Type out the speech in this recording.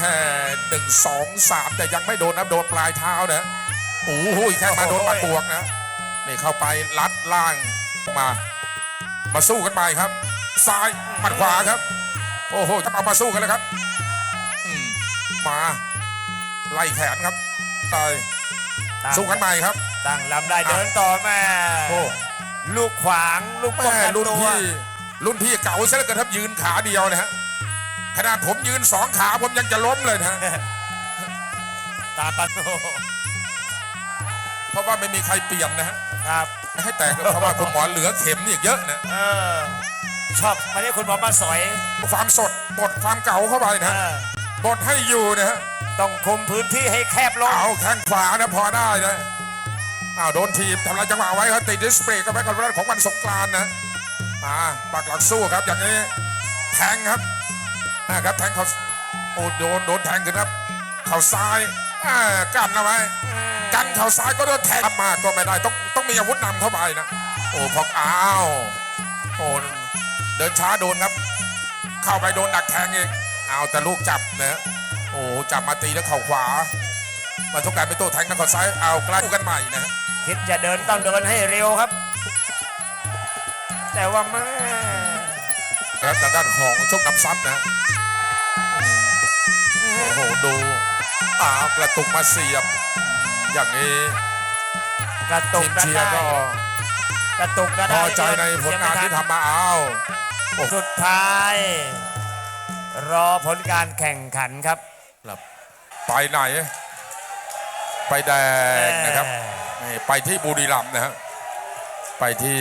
แหมหนึ่งสองสามแต่ยังไม่โดนนะโดนปลายเท้านะโอ้โหแค่มาโดนมาบวกนะนี่เข้าไปลัดล่างมา มาสู้กันใหม่ครับ ซ้ายหมัดขวาครับ โอ้โหจะเอามาสู้กันแล้วครับอืมมาไล่แขนครับตายตั้งสู้กันใหม่ครับ ตั้งลำได้เดินต่อแม่โอ้ลูกขวางลูกป้องแม่กันรุ่นตัวพี่รุ่นพี่เก่าซะแล้วกันครับยืนขาเดียวนะฮะ ขนาดผมยืนสองขาผมยังจะล้มเลยนะฮะตามประตูเพราะว่าไม่มีใครเปลี่ยนนะฮะครับให้แตกก็เพราะว่าคุณหมอเหลือเข็มอีกเยอะนะเออชอบมาที่คุณหมอมาสอยความสดบดความเก่าเข้าไปนะเอฮะอบดให้อยู่นะฮะต้องคุมพื้นที่ให้แคบลงเอาแข้งขวานะพอได้นะอ้าวโดนทีมทำลายจังหวะไว้ครับติดดิสเพลย์ก็ไปก่อนวันของวันสงกรานต์นะมาปักหลักสู้ครับอย่างนี้แทงครับ นะครับแทงเขาโอ้โดนโดนแทงขึ้นครับ เข่าซ้ายอ่ากันเอาไว้กันเข่าซ้ายก็โดนแทงมาก็ไม่ได้ต้องต้องมีอาวุธนำเข้าไปนะโอ้พอกอ้าวโอ้เดินช้าโดนครับ เข้าไปโดนดักแทงอีกเอาแต่ลูกจับนะโอ้จับมาตีแล้วเข่าขวามาต้องการเป็นตัวแทงนะเข่าซ้ายเอาใกล้กันใหม่นะคิดจะเดินต้องเดินให้เร็วครับ แต่ว่า แม่แล้วทางด้านของโชคน้ำซับนะโอ้โหดูอ้าวกระตุกมาเสียบ อย่างนี้กระตุทีกมกันเชียได้ร์ก็กระตุกกันพได้อใจในผลงานที่ทำมาเอาสุดท้าย รอผลการแข่งขันครับไปไหน ไปแดงนะครับนี่ไปที่บุรีรัมย์นะฮะไปที่